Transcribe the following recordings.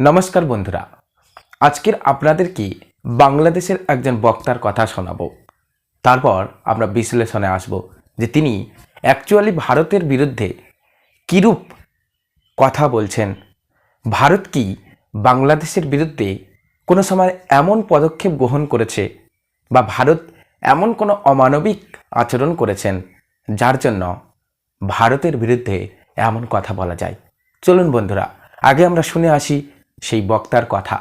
নমস্কার বন্ধুরা। আজকের আপনাদেরকে বাংলাদেশের একজন বক্তার কথা শোনাবো। তারপর আমরা বিশ্লেষণে আসব যে তিনি অ্যাকচুয়ালি ভারতের বিরুদ্ধে কিরূপ কথা বলছেন। ভারত কি বাংলাদেশের বিরুদ্ধে কোনো সময় এমন পদক্ষেপ গ্রহণ করেছে বা ভারত এমন কোনো অমানবিক আচরণ করেছেন যার জন্য ভারতের বিরুদ্ধে এমন কথা বলা যায়? চলুন বন্ধুরা, আগে আমরা শুনে আসি সেই বক্তার কথা।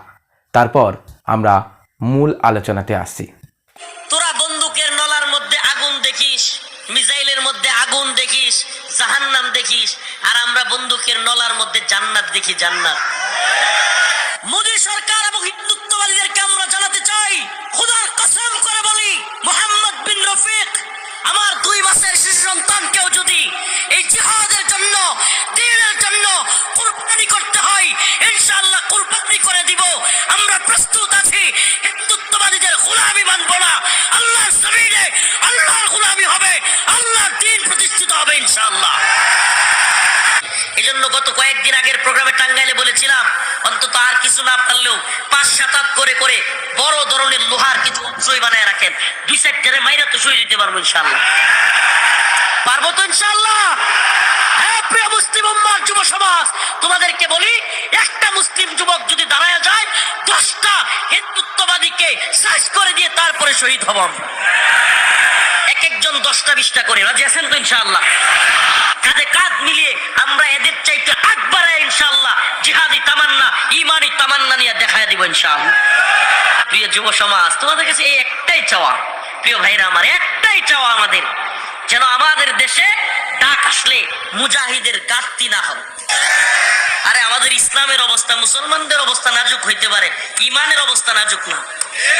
তারপর আমরা মূল আলোচনাতে আসছি। তোরা বন্দুকের নলার মধ্যে আগুন দেখিস, মিসাইলের মধ্যে আগুন দেখিস, জাহান্নাম দেখিস, আর আমরা বন্দুকের নলার মধ্যে জান্নাত দেখি জান্নাত। মোদী সরকার এবং হিন্দুত্ববাদীদেরকে আমরা জানাতে চাই? খুদার কসম করে বলি, মোহাম্মদ বিন রফিক, আমার দুই মাসের শিশু সন্তানকেও যদি এই জিহাদের জন্য, দিনের জন্য কুরবানি করতে হয়, ইনশাআল্লাহ প্রোগ্রামে টাঙ্গাইলে বলেছিলাম, অন্তত আর কিছু না পারলেও পাঁচ সাত করে করে বড় ধরনের লোহার কিছু অংশই বানায় রাখেন। দুই সাইড টেনে মাইরা তো সই দিতে পারব ইনশাল্লাহ পারব তো ইনশাল্লাহ হ্যাঁ একটা মুসলিম যুবক যদি দাঁড়ায় যায়, দশটা হিন্দুত্ববাদীকে করে দিয়ে তারপরে এক একজন দশটা করে। তো ইনশাআল্লাহ? কাঁধে কাঁধ মিলিয়ে আমরা এদের চাইতে একবারে ইনশাল্লাহ জিহাদি তামান্না ইমানি তামান্না নিয়ে দেখা দিব ইনশাল্লাহ প্রিয় যুব সমাজ, তোমাদের কাছে এই একটাই চাওয়া। প্রিয় ভাইরা আমার, একটাই চাওয়া আমাদের, যেন আমাদের দেশে ডাক আসলে মুজাহিদের গাত্তি না হয়। আরে আমাদের ইসলামের অবস্থা, মুসলমানদের অবস্থা নাজুক হইতে পারে, ইমানের অবস্থা নাজুক না।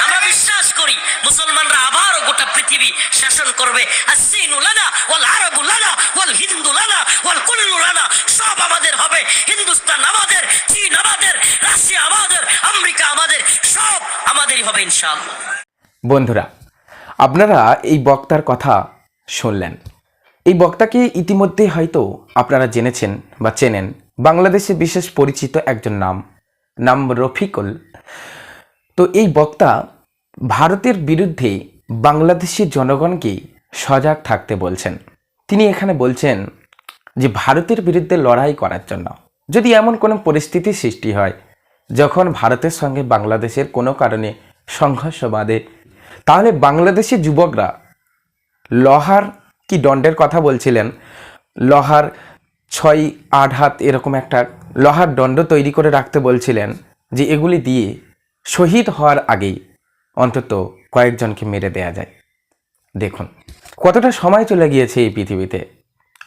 আমরা বিশ্বাস করি, মুসলমানরা আবারও গোটা পৃথিবী শাসন করবে। সব আমাদের হবে। হিন্দুস্তান আমাদের, চীন আমাদের, রাশিয়া আমাদের, আমেরিকা আমাদের, সব আমাদেরই হবে ইনশাআল্লাহ। বন্ধুরা, আপনারা এই বক্তার কথা শুনলেন। এই বক্তাকে ইতিমধ্যে হয়তো আপনারা জেনেছেন বা চেনেন। বাংলাদেশে বিশেষ পরিচিত একজন নাম নাম রফিকুল। তো এই বক্তা ভারতের বিরুদ্ধে বাংলাদেশের জনগণকে সজাগ থাকতে বলছেন। তিনি এখানে বলছেন যে ভারতের বিরুদ্ধে লড়াই করার জন্য যদি এমন কোনো পরিস্থিতি সৃষ্টি হয়, যখন ভারতের সঙ্গে বাংলাদেশের কোনো কারণে সংঘর্ষ বাঁধে, তাহলে বাংলাদেশের যুবকরা লহার কি দণ্ডের কথা বলছিলেন? লহার ছয় আট হাত এরকম একটা লোহার দণ্ড তৈরি করে রাখতে বলছিলেন যে এগুলি দিয়ে শহীদ হওয়ার আগেই অন্তত কয়েকজনকে মেরে দেয়া যায়। দেখুন, কতটা সময় চলে গিয়েছে এই পৃথিবীতে।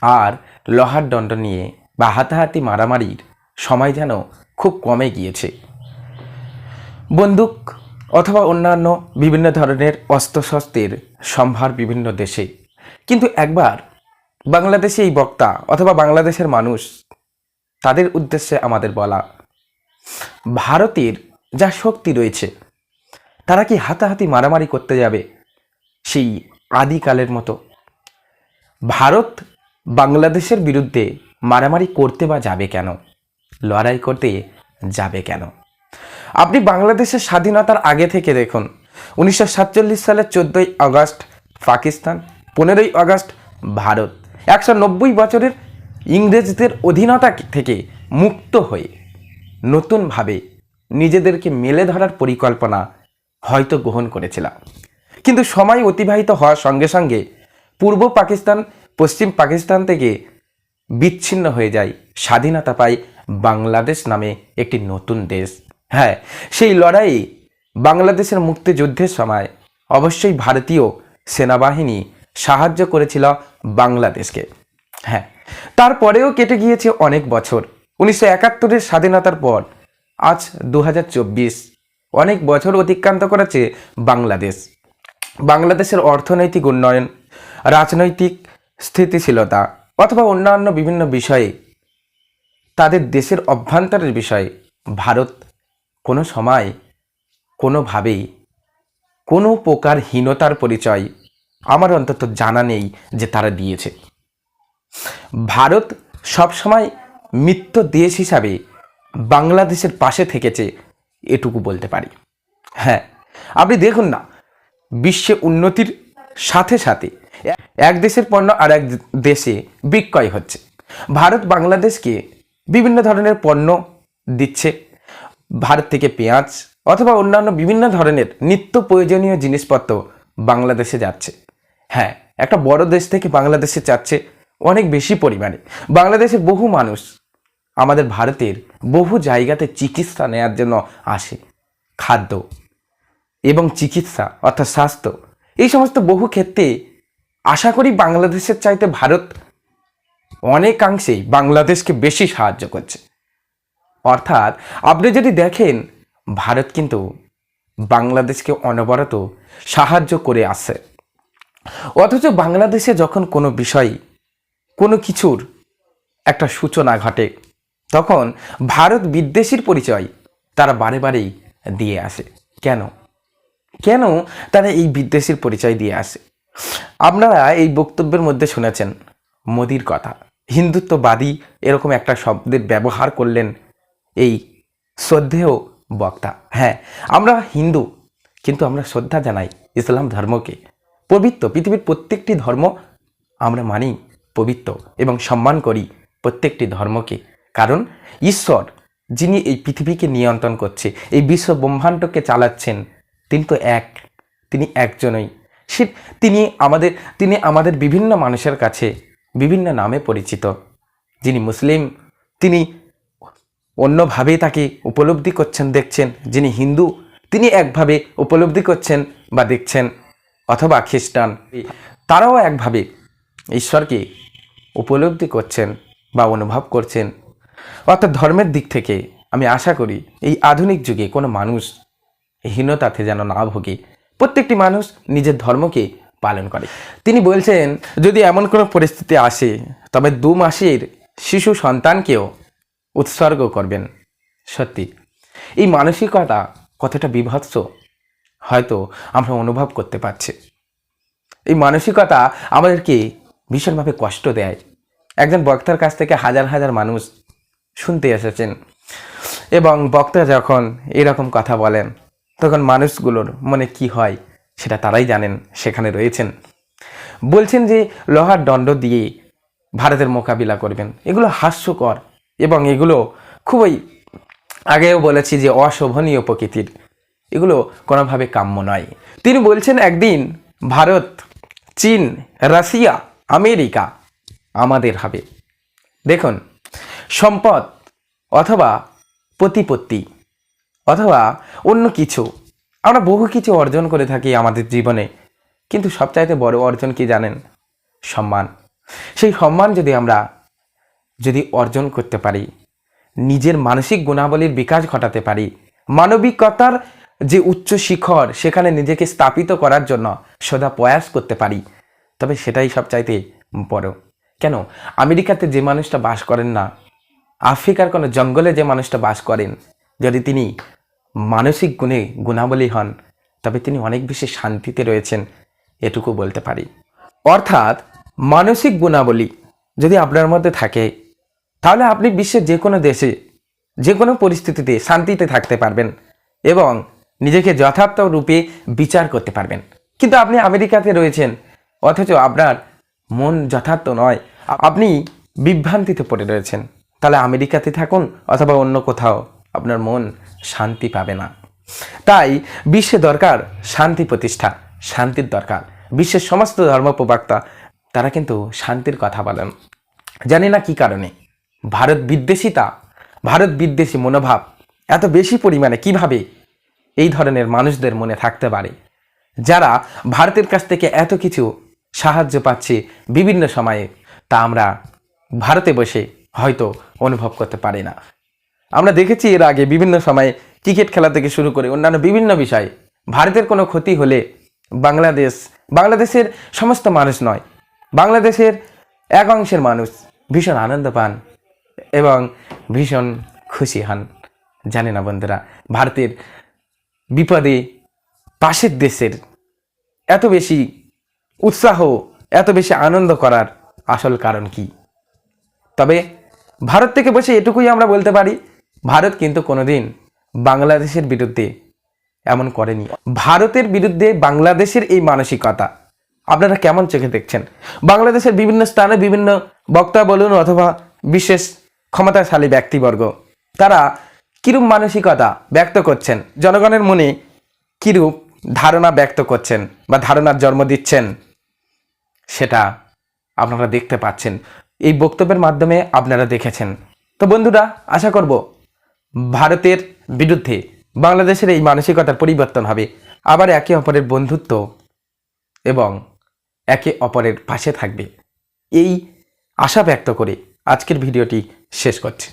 আর লোহার দণ্ড নিয়ে বা হাতাহাতি মারামারির সময় যেন খুব কমে গিয়েছে। বন্দুক অথবা অন্যান্য বিভিন্ন ধরনের অস্ত্রশস্ত্রের সম্ভার বিভিন্ন দেশে। কিন্তু একবার বাংলাদেশে এই বক্তা অথবা বাংলাদেশের মানুষ, তাদের উদ্দেশ্যে আমাদের বলা। ভারতের যা শক্তি রয়েছে, তারা কি হাতাহাতি মারামারি করতে যাবে? সেই আদিকালের মতো। ভারত বাংলাদেশের বিরুদ্ধে মারামারি করতে বা যাবে কেন? লড়াই করতে যাবে কেন? আপনি বাংলাদেশের স্বাধীনতার আগে থেকে দেখুন। উনিশশো সাতচল্লিশ সালের চোদ্দোই আগস্ট পাকিস্তান, পনেরোই আগস্ট ভারত। একশো নব্বই বছরের ইংরেজদের অধীনতা থেকে মুক্ত হয়ে নতুনভাবে নিজেদেরকে মেলে ধরার পরিকল্পনা হয়তো গ্রহণ করেছিলাম। কিন্তু সময় অতিবাহিত হওয়ার সঙ্গে সঙ্গে পূর্ব পাকিস্তান, পশ্চিম পাকিস্তান থেকে বিচ্ছিন্ন হয়ে যায় স্বাধীনতা পায় বাংলাদেশ নামে একটি নতুন দেশ। হ্যাঁ সেই লড়াইয়ে বাংলাদেশের মুক্তিযুদ্ধের সময় অবশ্যই ভারতীয় সেনাবাহিনী সাহায্য করেছিল বাংলাদেশকে। হ্যাঁ তারপরেও কেটে গিয়েছে অনেক বছর। উনিশশো একাত্তরের স্বাধীনতার পর, আজ দু হাজার চব্বিশ, অনেক বছর অতিক্রান্ত করেছে বাংলাদেশ। বাংলাদেশের অর্থনৈতিক উন্নয়ন, রাজনৈতিক স্থিতিশীলতা অথবা অন্যান্য বিভিন্ন বিষয়ে তাদের দেশের অভ্যন্তরের বিষয়ে ভারত কোনো সময় কোনোভাবেই কোনো প্রকার হীনতার পরিচয় আমার অন্তত জানা নেই যে তারা দিয়েছে। ভারত সবসময় মিত্র দেশ হিসাবে বাংলাদেশের পাশে থেকেছে, এটুকু বলতে পারি। হ্যাঁ আপনি দেখুন না, বিশ্বে উন্নতির সাথে সাথে এক দেশের পণ্য আর এক দেশে বিক্রয় হচ্ছে। ভারত বাংলাদেশকে বিভিন্ন ধরনের পণ্য দিচ্ছে। ভারত থেকে পেঁয়াজ অথবা অন্যান্য বিভিন্ন ধরনের নিত্য প্রয়োজনীয় জিনিসপত্র বাংলাদেশে যাচ্ছে। হ্যাঁ একটা বড় দেশ থেকে বাংলাদেশে চাচ্ছে অনেক বেশি পরিমাণে। বাংলাদেশের বহু মানুষ আমাদের ভারতের বহু জায়গাতে চিকিৎসা নেওয়ার জন্য আসে। খাদ্য এবং চিকিৎসা অর্থাৎ স্বাস্থ্য। এই সমস্ত বহু ক্ষেত্রে আশা করি বাংলাদেশের চাইতে ভারত অনেকাংশেই বাংলাদেশকে বেশি সাহায্য করছে। অর্থাৎ আপনি যদি দেখেন, ভারত কিন্তু বাংলাদেশকে অনবরত সাহায্য করে আসছে। অথচ বাংলাদেশে যখন কোনো বিষয়, কোনো কিছুর একটা সূচনা ঘটে, তখন ভারত বিদ্বেষীর পরিচয় তারা বারে বারেই দিয়ে আসে। কেন? কেন তারা এই বিদ্বেষীর পরিচয় দিয়ে আসে? আপনারা এই বক্তব্যের মধ্যে শুনেছেন মোদির কথা। হিন্দুত্ববাদী এরকম একটা শব্দের ব্যবহার করলেন এই শ্রদ্ধেয় বক্তা। হ্যাঁ আমরা হিন্দু, কিন্তু আমরা শ্রদ্ধা জানাই ইসলাম ধর্মকে। পবিত্র, পৃথিবীর প্রত্যেকটি ধর্ম আমরা মানি পবিত্র এবং সম্মান করি প্রত্যেকটি ধর্মকে। কারণ ঈশ্বর, যিনি এই পৃথিবীকে নিয়ন্ত্রণ করছে, এই বিশ্ব ব্রহ্মাণ্ডকে চালাচ্ছেন, তিনি তো এক, তিনি একজনই। সে তিনি আমাদের তিনি আমাদের বিভিন্ন মানুষের কাছে বিভিন্ন নামে পরিচিত। যিনি মুসলিম, তিনি অন্যভাবে তাকে উপলব্ধি করছেন, দেখছেন। যিনি হিন্দু, তিনি একভাবে উপলব্ধি করছেন বা দেখছেন। অথবা খ্রিস্টান, তারাও একভাবে ঈশ্বরকে উপলব্ধি করছেন বা অনুভব করছেন। অর্থাৎ ধর্মের দিক থেকে আমি আশা করি এই আধুনিক যুগে কোনো মানুষ হীনতাতে যেন না ভোগে। প্রত্যেকটি মানুষ নিজের ধর্মকে পালন করে। তিনি বলছেন, যদি এমন কোনো পরিস্থিতি আসে, তবে দু মাসের শিশু সন্তানকেও উৎসর্গ করবেন। সত্যি, এই মানসিকতা কতটা বিভৎস হয়তো আমরা অনুভব করতে পারছি। এই মানসিকতা আমাদেরকে ভীষণভাবে কষ্ট দেয়। একজন বক্তার কাছ থেকে হাজার হাজার মানুষ শুনতে এসেছেন এবং বক্তা যখন এরকম কথা বলেন, তখন মানুষগুলোর মনে কি হয় সেটা তারাই জানেন, সেখানে রয়েছেন। বলছেন যে লোহার দণ্ড দিয়ে ভারতের মোকাবিলা করবেন। এগুলো হাস্যকর এবং এগুলো খুবই আগেও বলেছি যে অশোভনীয় প্রকৃতির। এগুলো কোনোভাবে কাম্য নয়। তিনি বলছেন একদিন, ভারত, চীন, রাশিয়া, আমেরিকা আমাদের হবে। দেখুন, সম্পদ অথবা প্রতিপত্তি অথবা অন্য কিছু, আমরা বহু কিছু অর্জন করে থাকি আমাদের জীবনে, কিন্তু সবচাইতে বড় অর্জন কি জানেন? সম্মান। সেই সম্মান যদি আমরা, যদি অর্জন করতে পারি, নিজের মানসিক গুণাবলীর বিকাশ ঘটাতে পারি, মানবিকতার যে উচ্চ শিখর সেখানে নিজেকে স্থাপিত করার জন্য সদা প্রয়াস করতে পারি। তবে সেটাই সব চাইতে বড়। কেন? আমেরিকাতে যে মানুষটা বাস করেন না, আফ্রিকার কোনো জঙ্গলে যে মানুষটা বাস করেন, যদি তিনি মানসিক গুণে গুণাবলী হন, তবে তিনি অনেক বেশি শান্তিতে রয়েছেন, এটুকু বলতে পারি। অর্থাৎ মানসিক গুণাবলী যদি আপনার মধ্যে থাকে, তাহলে আপনি বিশ্বের যে কোনো দেশে যে কোনো পরিস্থিতিতে শান্তিতে থাকতে পারবেন এবং নিজেকে যথার্থ রূপে বিচার করতে পারবেন। কিন্তু আপনি আমেরিকাতে রয়েছেন, অথচ আপনার মন যথার্থ নয়। আপনি বিভ্রান্তিতে পড়ে রয়েছেন। তাহলে আমেরিকাতে থাকুন অথবা অন্য কোথাও, আপনার মন শান্তি পাবে না। তাই বিশ্বে দরকার শান্তি প্রতিষ্ঠা, শান্তির দরকার। বিশ্বের সমস্ত ধর্মপ্রবক্তা তারা কিন্তু শান্তির কথা বলেন। জানি না কি কারণে। ভারত বিদ্বেষিতা ভারত বিদ্বেষী মনোভাব, এত বেশি পরিমাণে কীভাবে এই ধরনের মানুষদের মনে থাকতে পারে। যারা ভারতের কাছ থেকে এত কিছু সাহায্য পাচ্ছে বিভিন্ন সময়ে, তা আমরা ভারতে বসে হয়তো অনুভব করতে পারি না। আমরা দেখেছি এর আগে বিভিন্ন সময়ে ক্রিকেট খেলা থেকে শুরু করে অন্যান্য বিভিন্ন বিষয়ে ভারতের কোনো ক্ষতি হলে বাংলাদেশ, বাংলাদেশের সমস্ত মানুষ নয়, বাংলাদেশের এক অংশের মানুষ ভীষণ আনন্দ পান এবং ভীষণ খুশি হন। জানে না বন্ধুরা, ভারতের বিপদে পাশের দেশের এত বেশি উৎসাহ, এত বেশি আনন্দ করার আসল কারণ কি? তবে ভারত থেকে বসে এটুকুই আমরা বলতে পারি, ভারত কিন্তু কোনোদিন বাংলাদেশের বিরুদ্ধে এমন করেনি। ভারতের বিরুদ্ধে বাংলাদেশের এই মানসিকতা, আপনারা কেমন চোখে দেখছেন? বাংলাদেশের বিভিন্ন স্থানে বিভিন্ন বক্তা বলুন অথবা বিশেষ ক্ষমতাশালী ব্যক্তিবর্গ, তারা কিরূপ মানসিকতা ব্যক্ত করছেন? জনগণের মনে কিরূপ ধারণা ব্যক্ত করছেন বা ধারণার জন্ম দিচ্ছেন? সেটা আপনারা দেখতে পাচ্ছেন। এই বক্তব্যের মাধ্যমে আপনারা দেখেছেন। তো বন্ধুরা, আশা করব ভারতের বিরুদ্ধে বাংলাদেশের এই মানসিকতার পরিবর্তন হবে। আবার একে অপরের বন্ধুত্ব এবং একে অপরের পাশে থাকবে। এই আশা ব্যক্ত করে আজকের ভিডিওটি শেষ করছি।